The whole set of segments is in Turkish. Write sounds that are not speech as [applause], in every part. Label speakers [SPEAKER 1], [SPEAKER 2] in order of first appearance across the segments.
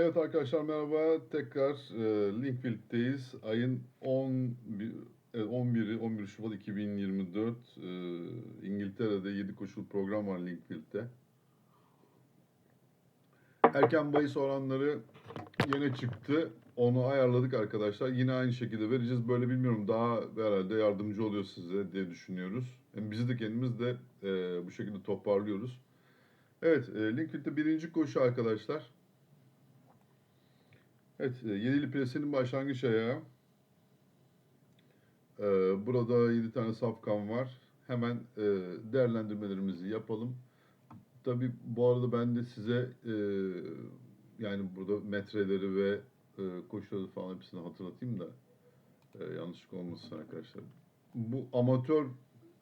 [SPEAKER 1] Evet arkadaşlar merhaba. Tekrar e, Linkfield'deyiz. Ayın 10, evet, 11'i 11 Şubat 2024. E, İngiltere'de 7 koşul program var Linkfield'de. Erken bahis oranları yine çıktı. Onu ayarladık arkadaşlar. Yine aynı şekilde vereceğiz. Böyle bilmiyorum daha herhalde yardımcı oluyor size diye düşünüyoruz. Hem bizi de kendimiz de e, bu şekilde toparlıyoruz. Evet, e, Linkfield'de birinci koşu arkadaşlar. Evet, e, Yedili Plesi'nin başlangıç ayağı. E, Burada 7 tane safkan var. Hemen e, değerlendirmelerimizi yapalım. Tabii bu arada ben de size e, yani burada metreleri ve e, koşuları falan hepsini hatırlatayım da e, yanlışlık olmasın arkadaşlar. Bu amatör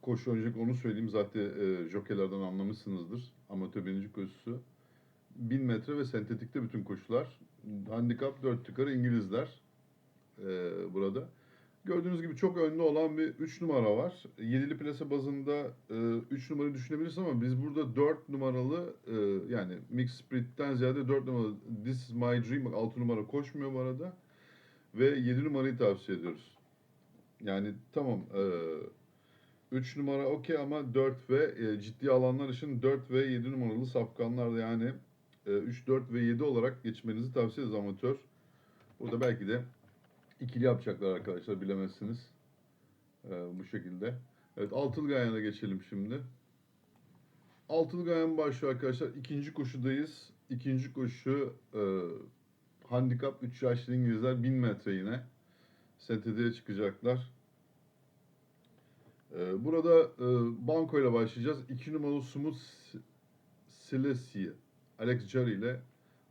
[SPEAKER 1] koşu önce onu söyleyeyim zaten e, jockeylerden anlamışsınızdır. Amatör birinci koşusu. 1000 metre ve sentetikte bütün koşular. Handikap 4 tıkarı İngilizler e, burada. Gördüğünüz gibi çok önde olan bir 3 numara var. Yedili plase bazında 3 numarayı düşünebilirsiniz ama biz burada 4 numaralı e, yani Mix Spirit'ten ziyade 4 numaralı This is my dream. Bak 6 numara koşmuyor bu arada. Ve 7 numarayı tavsiye ediyoruz. Yani tamam 3 numara okey ama 4 ve e, ciddi alanlar için 4 ve 7 numaralı safkanlar da yani 3, 4 ve 7 olarak geçmenizi tavsiye ederiz amatör. Burada belki de ikili yapacaklar arkadaşlar bilemezsiniz. Ee, bu şekilde. Evet altılı gayana geçelim şimdi. Altılı gayan başlıyor arkadaşlar. İkinci koşudayız. İkinci koşu e, handikap 3 yaşlı İngilizler 1000 metre yine. STD'ye çıkacaklar. Ee, burada e, banko ile başlayacağız. 2 numaralı Sumut Silesi. Alex Jarry ile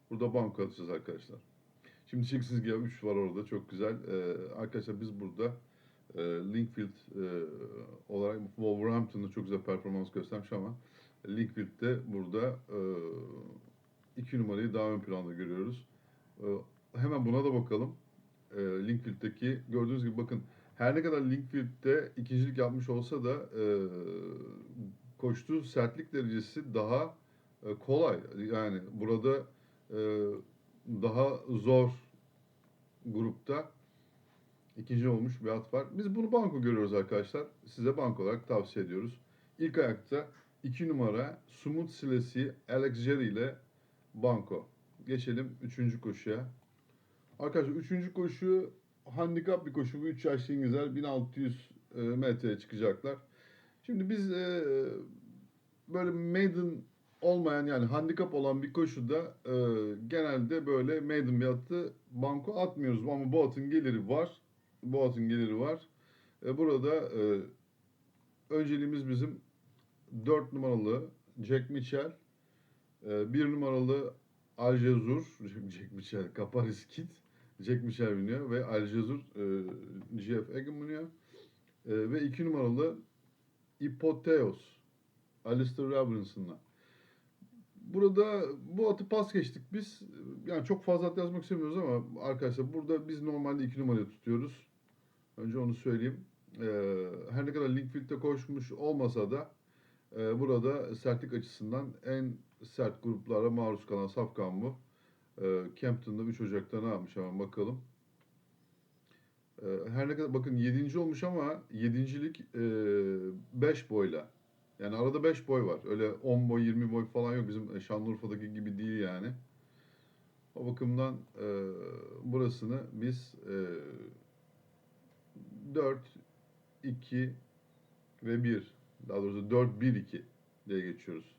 [SPEAKER 1] burada banko atacağız arkadaşlar. Şimdi çeksiz gibi 3 var orada çok güzel. Ee, arkadaşlar biz burada e, Linkfield e, olarak Wolverhampton'da çok güzel performans göstermiş ama Linkfield'de burada 2 e, numarayı daha ön planda görüyoruz. E, hemen buna da bakalım. E, Linkfield'deki gördüğünüz gibi bakın her ne kadar Linkfield'de ikincilik yapmış olsa da e, koştuğu sertlik derecesi daha kolay. Yani burada e, daha zor grupta ikinci olmuş bir at var. Biz bunu banko görüyoruz arkadaşlar. Size banko olarak tavsiye ediyoruz. İlk ayakta 2 numara Sumut Silesi Alex Jerry ile banko. Geçelim 3. koşuya. Arkadaşlar 3. koşu handikap bir koşu. Bu 3 yaşlı İngilizler 1600 e, metreye çıkacaklar. Şimdi biz e, böyle maiden olmayan yani handikap olan bir koşuda e, genelde böyle maiden bir banko atmıyoruz ama bu atın geliri var. Bu atın geliri var. E, burada e, önceliğimiz bizim 4 numaralı Jack Mitchell, e, 1 numaralı Aljezur, [laughs] Jack Mitchell, Kaparis Kit, Jack Mitchell biniyor ve Aljezur e, GF Egan biniyor. E, ve 2 numaralı Ipoteos, Alistair Robinson'la. Burada bu atı pas geçtik biz. Yani çok fazla at yazmak istemiyoruz ama arkadaşlar burada biz normalde iki numarayı tutuyoruz. Önce onu söyleyeyim. Ee, her ne kadar Linkfield'de koşmuş olmasa da e, burada sertlik açısından en sert gruplara maruz kalan safkan bu. E, Campton'da 3 Ocak'ta ne yapmış hemen bakalım. E, her ne kadar bakın 7. olmuş ama 7.lik 5 e, boyla. Yani arada 5 boy var. Öyle 10 boy 20 boy falan yok. Bizim Şanlıurfa'daki gibi değil yani. O bakımdan e, burasını biz e, 4, 2 ve 1 daha doğrusu 4, 1, 2 diye geçiyoruz.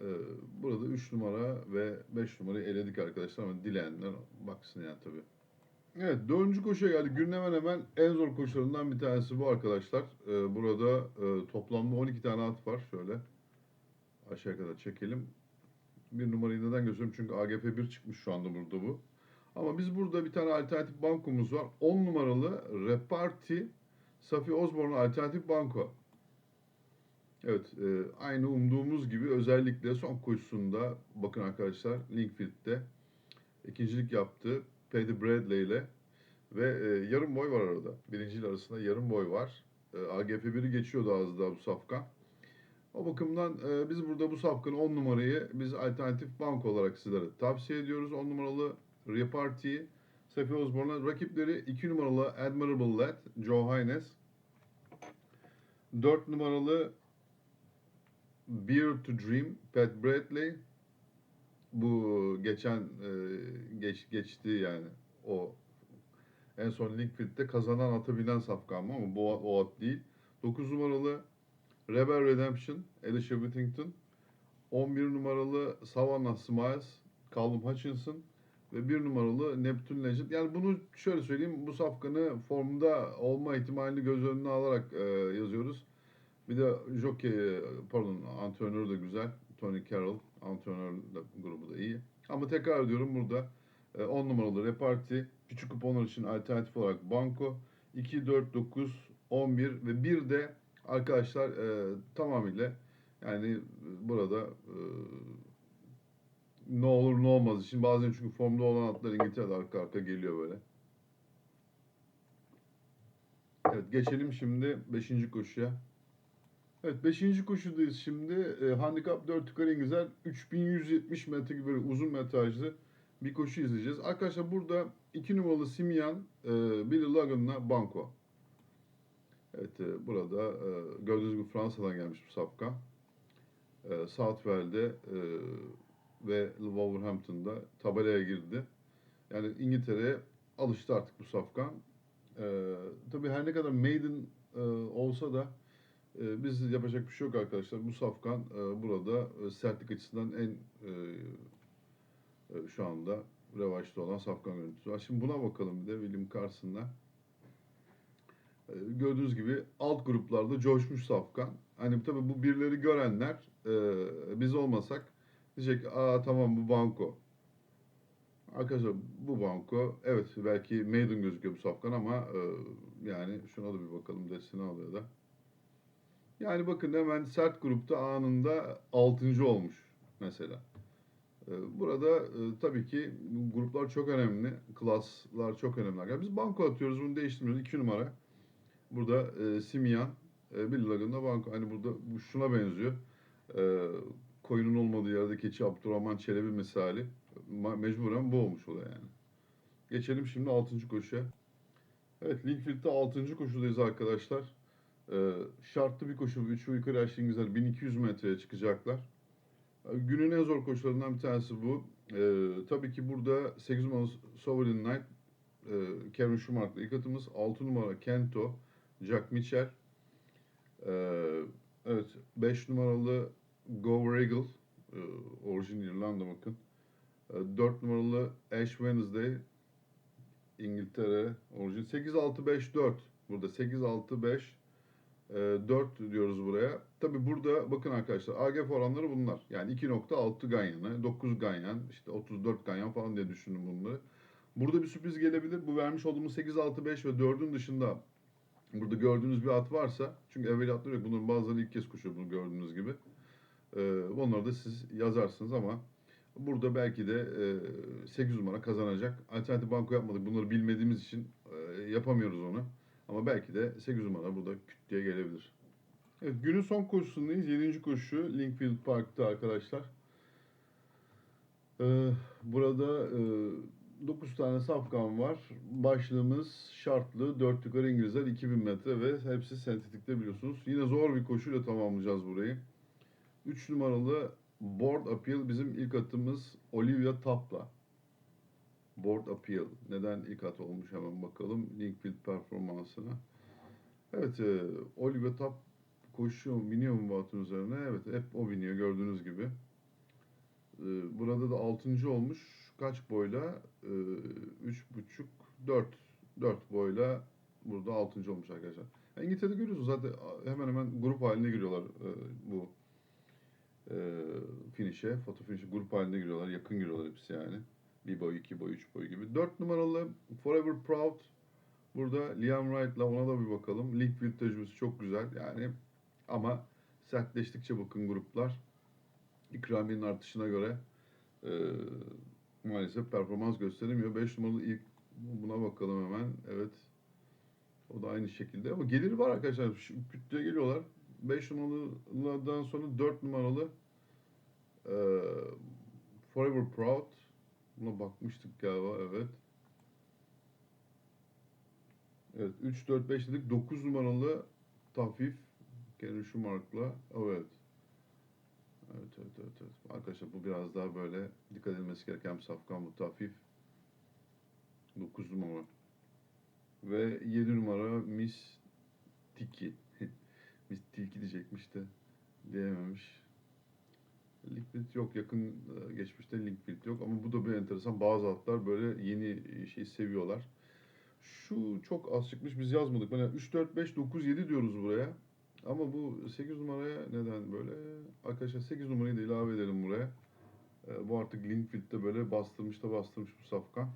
[SPEAKER 1] E, burada 3 numara ve 5 numarayı eledik arkadaşlar ama dileyenler baksın yani tabii. Evet dördüncü koşuya geldik. Günün hemen hemen en zor koşularından bir tanesi bu arkadaşlar. Ee, burada e, toplamda 12 tane at var. Şöyle aşağı kadar çekelim. Bir numarayı neden gösteriyorum? Çünkü AGP 1 çıkmış şu anda burada bu. Ama biz burada bir tane alternatif bankomuz var. 10 numaralı Reparti Safi Osborne alternatif banko. Evet, e, aynı umduğumuz gibi özellikle son koşusunda bakın arkadaşlar Linkfield'de ikincilik yaptı. Paddy Bradley ile ve e, yarım boy var arada. Birinciyle arasında yarım boy var. E, AGP 1'i geçiyordu az daha bu safkan. O bakımdan e, biz burada bu safkanın 10 numarayı biz alternatif bank olarak sizlere tavsiye ediyoruz. 10 numaralı Reparty, Sefi Osborne'a rakipleri 2 numaralı Admirable Lad, Joe Haynes. 4 numaralı Beer to Dream, Pat Bradley. Bu geçen e, geç, geçti yani o en son Linkfield'de kazanan ata binen safkan mı ama bu o at değil. 9 numaralı Rebel Redemption, Alicia Whittington. 11 numaralı Savannah Smiles, Callum Hutchinson ve 1 numaralı Neptune Legend. Yani bunu şöyle söyleyeyim, bu safkanı formda olma ihtimalini göz önüne alarak e, yazıyoruz. Bir de jockey, pardon antrenörü de güzel. Tony Carroll, antrenör grubu da iyi. Ama tekrar diyorum burada 10 numaralı Reparty, küçük kuponlar için alternatif olarak Banco, 2, 4, 9, 11 ve bir de arkadaşlar e, tamamıyla yani burada e, ne olur ne olmaz için bazen çünkü formda olan atlar İngiltere'de arka arka geliyor böyle. Evet geçelim şimdi 5. koşuya. Evet 5. koşudayız şimdi. E, handikap 4 yukarı İngilizler 3170 metre gibi böyle uzun metrajlı bir koşu izleyeceğiz. Arkadaşlar burada 2 numaralı Simian, e, Billy Logan'la Banco. Evet e, burada e, gördüğünüz gibi Fransa'dan gelmiş bu sapka. E, Southwell'de e, ve Wolverhampton'da tabelaya girdi. Yani İngiltere'ye alıştı artık bu safkan. E, tabii her ne kadar maiden e, olsa da biz yapacak bir şey yok arkadaşlar. Bu safkan e, burada e, sertlik açısından en e, şu anda revaçta olan safkan görüntüsü var. Şimdi buna bakalım bir de William Carson'la. Gördüğünüz gibi alt gruplarda coşmuş safkan. Hani tabii bu birileri görenler biz olmasak diyecek aa tamam bu banko. Arkadaşlar bu banko evet belki maiden gözüküyor bu safkan ama yani şuna da bir bakalım destini alıyor da. Yani bakın hemen sert grupta anında 6. olmuş mesela. Ee, Burada e, tabii ki gruplar çok önemli, klaslar çok önemli. Yani biz banko atıyoruz, bunu değiştirmiyoruz. 2 numara. Burada e, Simian, e, Billy Logan'da banko. Hani burada bu şuna benziyor. E, koyunun olmadığı yerde keçi Abdurrahman Çelebi misali. Mecburen bu olmuş oluyor yani. Geçelim şimdi 6. koşuya. Evet, Linkfield'de 6. koşudayız arkadaşlar. Ee, şartlı bir koşu. 3 yukarı aşağı İngilizler 1200 metreye çıkacaklar. Ee, Günün en zor koşularından bir tanesi bu. Ee, tabii ki burada 8 numaralı Sovereign Knight, e, Kevin Schumacher'la ilk atımız. 6 numara Kento, Jack Mitchell. Ee, evet, 5 numaralı Go Regal, e, orijin İrlanda bakın. 4 numaralı Ash Wednesday, İngiltere orijin. 8-6-5-4. Burada 8-6-5 e, 4 diyoruz buraya. Tabi burada bakın arkadaşlar AGF oranları bunlar. Yani 2.6 ganyanı, 9 ganyan, işte 34 ganyan falan diye düşünün bunları. Burada bir sürpriz gelebilir. Bu vermiş olduğumuz 8, 6, 5 ve 4'ün dışında burada gördüğünüz bir at varsa çünkü evveliyatları yok. Bunların bazıları ilk kez koşuyor bunu gördüğünüz gibi. Ee, onları da siz yazarsınız ama burada belki de e, 8 numara kazanacak. Alternatif banko yapmadık. Bunları bilmediğimiz için e, yapamıyoruz onu. Ama belki de 8 numara burada küt diye gelebilir. Evet, günün son koşusundayız. 7. koşu Linkfield Park'ta arkadaşlar. Ee, burada e, 9 tane safkan var. Başlığımız şartlı 4 yukarı İngilizler 2000 metre ve hepsi sentetikte biliyorsunuz. Yine zor bir koşuyla tamamlayacağız burayı. 3 numaralı Board Appeal bizim ilk atımız Olivia Tap'la. Board Appeal. Neden ilk at olmuş hemen bakalım. Linkfield performansına. Evet, e, Oliver Tap koşuyor, biniyor mu atın üzerine? Evet, hep o biniyor gördüğünüz gibi. E, burada da 6. olmuş. Kaç boyla? E, 3,5, 4. 4 boyla burada 6. olmuş arkadaşlar. Yani İngiltere'de görüyorsunuz zaten hemen hemen grup halinde giriyorlar e, bu e, finish'e. Foto finish'e grup halinde giriyorlar. Yakın giriyorlar hepsi yani. Bir boy, iki boy, üç boy gibi. Dört numaralı Forever Proud. Burada Liam Wright'la ona da bir bakalım. Linkfield tecrübesi çok güzel yani. Ama sertleştikçe bakın gruplar. İkramiyenin artışına göre e, maalesef performans gösteremiyor. 5 numaralı ilk buna bakalım hemen. Evet. O da aynı şekilde ama geliri var arkadaşlar. Kütleye geliyorlar. 5 numaralıdan sonra 4 numaralı e, Forever Proud. Buna bakmıştık galiba evet. Evet 3 4 5 dedik. 9 numaralı Tafif. Gene şu markla. Evet. Evet, evet, evet, evet. Arkadaşlar bu biraz daha böyle dikkat edilmesi gereken bir safkan bu Tafif. 9 numara. Ve 7 numara Miss Tiki. [laughs] Miss Tilki diyecekmiş de diyememiş. Liquid yok yakın e, geçmişte Liquid yok ama bu da bir enteresan. Bazı atlar böyle yeni şey seviyorlar. Şu çok az çıkmış biz yazmadık. Yani 3, 4, 5, 9, 7 diyoruz buraya. Ama bu 8 numaraya neden böyle? Arkadaşlar 8 numarayı da ilave edelim buraya. E, bu artık Linkfield'de böyle bastırmış da bastırmış bu safkan.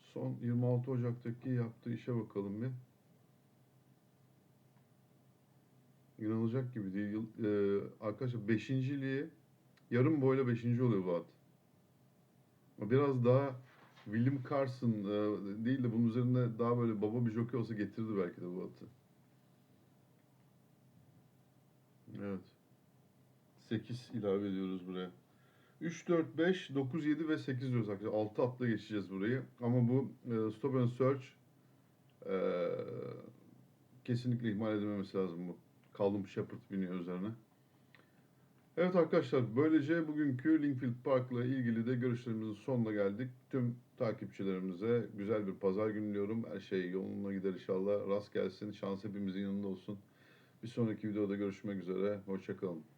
[SPEAKER 1] Son 26 Ocak'taki yaptığı işe bakalım bir. İnanılacak gibi değil. Yıl- e, arkadaşlar 5. yarım boyla 5. oluyor bu at. Biraz daha William Carson e, değil de bunun üzerinde daha böyle baba bir jockey olsa getirdi belki de bu atı. Evet. 8 ilave ediyoruz buraya. 3, 4, 5, 9, 7 ve 8 diyoruz arkadaşlar. 6 atla geçeceğiz burayı. Ama bu e, Stop and Search e, kesinlikle ihmal edilmemesi lazım bu. Callum Shepard biniyor üzerine. Evet arkadaşlar böylece bugünkü Linkfield Park'la ilgili de görüşlerimizin sonuna geldik. Tüm takipçilerimize güzel bir pazar günü diliyorum. Her şey yoluna gider inşallah. Rast gelsin. Şans hepimizin yanında olsun. Bir sonraki videoda görüşmek üzere. Hoşçakalın.